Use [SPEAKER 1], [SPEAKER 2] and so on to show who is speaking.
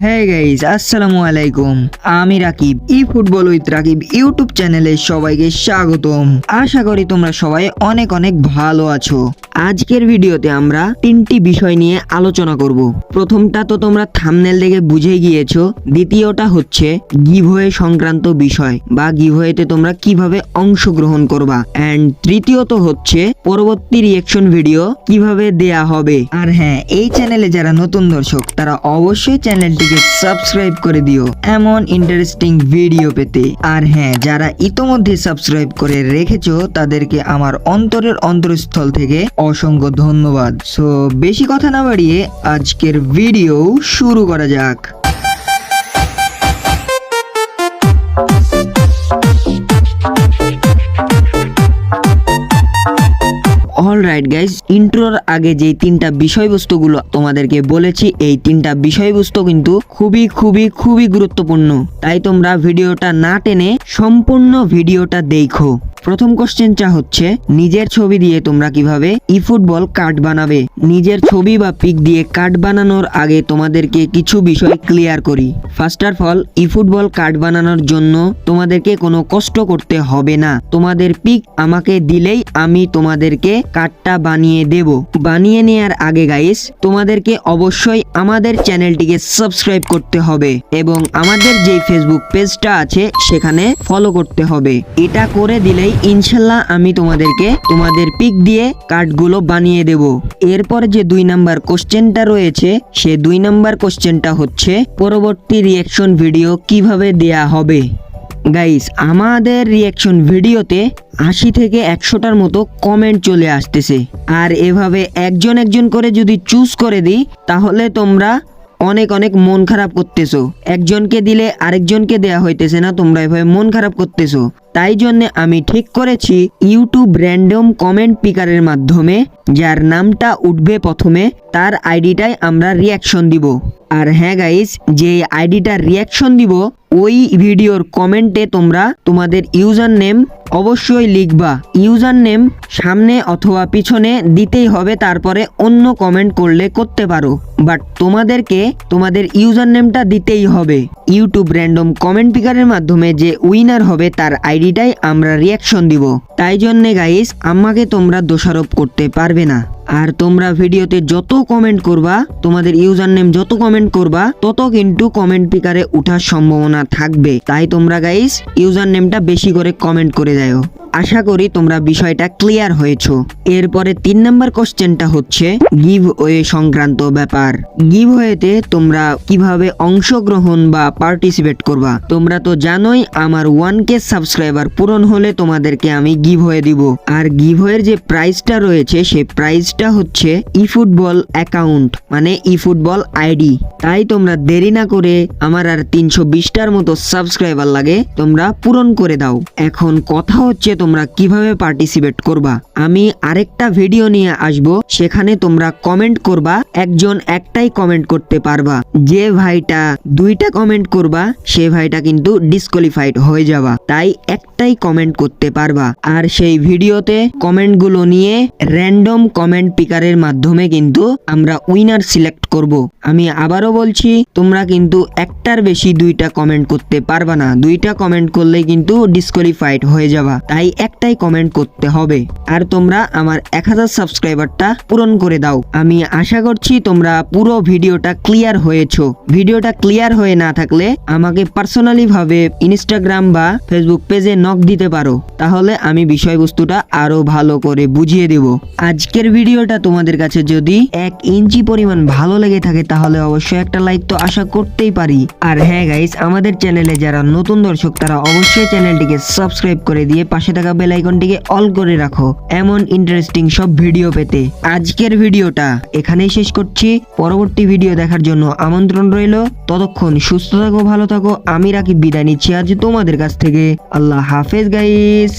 [SPEAKER 1] হ্যাঁ গাইজ আসসালামু আলাইকুম। আমি Rakib E football with Rakib YouTube চ্যানেলে সবাইকে স্বাগতম। আশা করি তোমরা সবাই অনেক অনেক ভালো আছো। আজকের ভিডিওতে আমরা তিনটি বিষয় নিয়ে আলোচনা করব। প্রথমটা তো তোমরা থামনেল দেখে বুঝে গিয়েছো। দ্বিতীয়টা হচ্ছে গিভওয়ে সংক্রান্ত বিষয় বা গিভওয়েতে তোমরা কীভাবে অংশগ্রহণ করবা। অ্যান্ড তৃতীয়ত হচ্ছে পরবর্তী রিয়েকশন ভিডিও কীভাবে দেয়া হবে। আর হ্যাঁ এই চ্যানেলে যারা নতুন দর্শক, তারা অবশ্যই চ্যানেলটিকে সাবস্ক্রাইব করে দিও এমন ইন্টারেস্টিং ভিডিও পেতে। আর হ্যাঁ যারা ইতোমধ্যে সাবস্ক্রাইব করে রেখেছো, তাদেরকে আমার অন্তরের অন্তরস্থল থেকে অসংখ্য ধন্যবাদ। সো বেশি কথা না বাড়িয়ে আজকের ভিডিও শুরু করা যাক। অল রাইট গাইজ ইন্ট্রোর আগে যে তিনটা বিষয়বস্তুগুলো তোমাদেরকে বলেছি, এই তিনটা বিষয়বস্তু কিন্তু খুবই খুবই খুবই গুরুত্বপূর্ণ। তাই তোমরা ভিডিওটা না টেনে সম্পূর্ণ ভিডিওটা দেখো। প্রথম কোশ্চেনটা হচ্ছে, নিজের ছবি দিয়ে তোমরা কীভাবে ই ফুটবল কার্ড বানাবে? নিজের ছবি বা পিক দিয়ে কার্ড বানানোর আগে তোমাদেরকে কিছু বিষয় ক্লিয়ার করি। First of all E football card বানানোর জন্য তোমাদেরকে কোনো কষ্ট করতে হবে না। তোমাদের পিক আমাকে দিলেই আমি তোমাদেরকে কার্ডটা বানিয়ে দেব। বানিয়ে নেওয়ার আগে গাইস তোমাদেরকে অবশ্যই আমাদের চ্যানেলটিকে সাবস্ক্রাইব করতে হবে এবং আমাদের যে ফেসবুক পেজটা আছে, সেখানে ফলো করতে হবে। এটা করে দিলেই ইনশাল্লাহ আমি তোমাদেরকে তোমাদের পিক দিয়ে কার্ডগুলো বানিয়ে দেব। এরপর যে দুই নাম্বার কোশ্চেনটা রয়েছে, সে দুই নাম্বার কোশ্চেনটা হচ্ছে, পরবর্তী রিয়াকশন ভিডিও কীভাবে দেয়া হবে? গাইস আমাদের রিয়াকশন ভিডিওতে আশি থেকে একশোটার মতো কমেন্ট চলে আসতেছে। আর এভাবে একজন একজন করে যদি চুজ করে দিই, তাহলে তোমরা অনেক অনেক মন খারাপ করতেছো। একজনকে দিলে আরেকজনকে দেয়া হইতেছে না, তোমরা এভাবে মন খারাপ করতেছো। তাই জন্য আমি ঠিক করেছি ইউটিউব র্যান্ডম কমেন্ট পিকারের মাধ্যমে, যার নামটা উঠবে প্রথমে, তার আইডিটাই আমরা রিয়াকশন দিব। আর হ্যাঁ গাইস যে আইডিটা রিয়াকশন দিব, ওই ভিডিওর কমেন্টে তোমরা তোমাদের ইউজার নেম অবশ্যই লিখবা। ইউজার নেম সামনে অথবা পিছনে দিতেই হবে, তারপরে অন্য কমেন্ট করলে করতে পারো। বাট তোমাদেরকে তোমাদের ইউজার নেমটা দিতেই হবে। ইউটিউব র্যান্ডম কমেন্ট পিকারের মাধ্যমে যে উইনার হবে, তার আইডিটাই আমরা রিয়াকশন দিব। তাই জন্যে গাইস আমাকে তোমরা দোষারোপ করতে পারবে না। আর তোমরা ভিডিওতে যত কমেন্ট করবা, তোমাদের ইউজার নেম যত কমেন্ট করবা, তত কিন্তু কমেন্ট পিকারে উঠার সম্ভাবনা থাকবে। তাই তোমরা গাইস ইউজার নেমটা বেশি করে কমেন্ট করে যাও। আশা করি তোমরা বিষয়টা ক্লিয়ার হয়েছো। এরপরে তিন নাম্বার কোশ্চেনটা হচ্ছে গিভ ওয়ে সংক্রান্ত ব্যাপার। গিভ ওয়েতে তোমরা কীভাবে অংশগ্রহণ বা পার্টিসিপেট করবা? তোমরা তো জানোই, আমার ওয়ান কে সাবস্ক্রাইবার পূরণ হলে তোমাদেরকে আমি গিভ হয়ে দিব। আর গিভ ওয়ের যে প্রাইসটা রয়েছে সেই প্রাইসটা হচ্ছে ই ফুটবল অ্যাকাউন্ট মানে ই ফুটবল আইডি তাই তোমরা দেরি না করে আমার আর তিনশো বিশটার মতো সাবস্ক্রাইবার লাগে, তোমরা পূরণ করে দাও। এখন কথা হচ্ছে তোমরা কীভাবে পার্টিসিপেট করবা। আমি আরেকটা ভিডিও নিয়ে আসব, সেখানে তোমরা কমেন্ট করবা, একজন একটাই কমেন্ট করতে পারবা। যে ভাইটা দুইটা কমেন্ট করবা, সে ভাইটা কিন্তু ডিসকোয়ালিফাইড হয়ে যাবা। তাই একটাই কমেন্ট করতে পারবা। আর সেই ভিডিওতে কমেন্টগুলো নিয়ে র্যান্ডম কমেন্ট পিকারের মাধ্যমে কিন্তু আমরা উইনার সিলেক্ট করব। আমি আবারও বলছি, তোমরা কিন্তু একটার বেশি দুইটা কমেন্ট করতে পারবা না। দুইটা কমেন্ট করলে কিন্তু ডিসকোয়ালিফাইড হয়ে যাবা। তাই একটাই কমেন্ট করতে হবে। আর তোমরা আমার এক হাজার সাবস্ক্রাইবারটা পূরণ করে দাও। আমি আশা করছি তোমরা পুরো ভিডিওটা ক্লিয়ার হয়েছো। ভিডিওটা ক্লিয়ার হয়ে না থাকলে আমাকে পার্সোনালি ভাবে ইনস্টাগ্রাম বা ফেসবুক পেজে নক দিতে পারো। তাহলে আমি বিষয়বস্তুটা আরও ভালো করে বুঝিয়ে দেব। আজকের ভিডিওটা তোমাদের কাছে যদি এক ইঞ্চি পরিমাণ ভালো লেগে থাকে, তাহলে অবশ্যই একটা লাইক তো আশা করতেই পারি। আর হ্যাঁ গাইস আমাদের চ্যানেলে যারা নতুন দর্শক, তারা অবশ্যই চ্যানেলটিকে সাবস্ক্রাইব করে দিয়ে পাশে থাকা বেল আইকনটিকে অল করে রাখো। এমন ইন্টারেস্টিং সব ভিডিও পেতে। আজকের ভিডিওটা এখানেই শেষ করছি। পরবর্তী ভিডিও দেখার জন্য আমন্ত্রণ রইল। ততক্ষণ সুস্থ থাকো, ভালো থাকো। আমি রাখি বিদায় নিচ্ছি আজ তোমাদের কাছ থেকে। আল্লাহ হাফেজ গাইস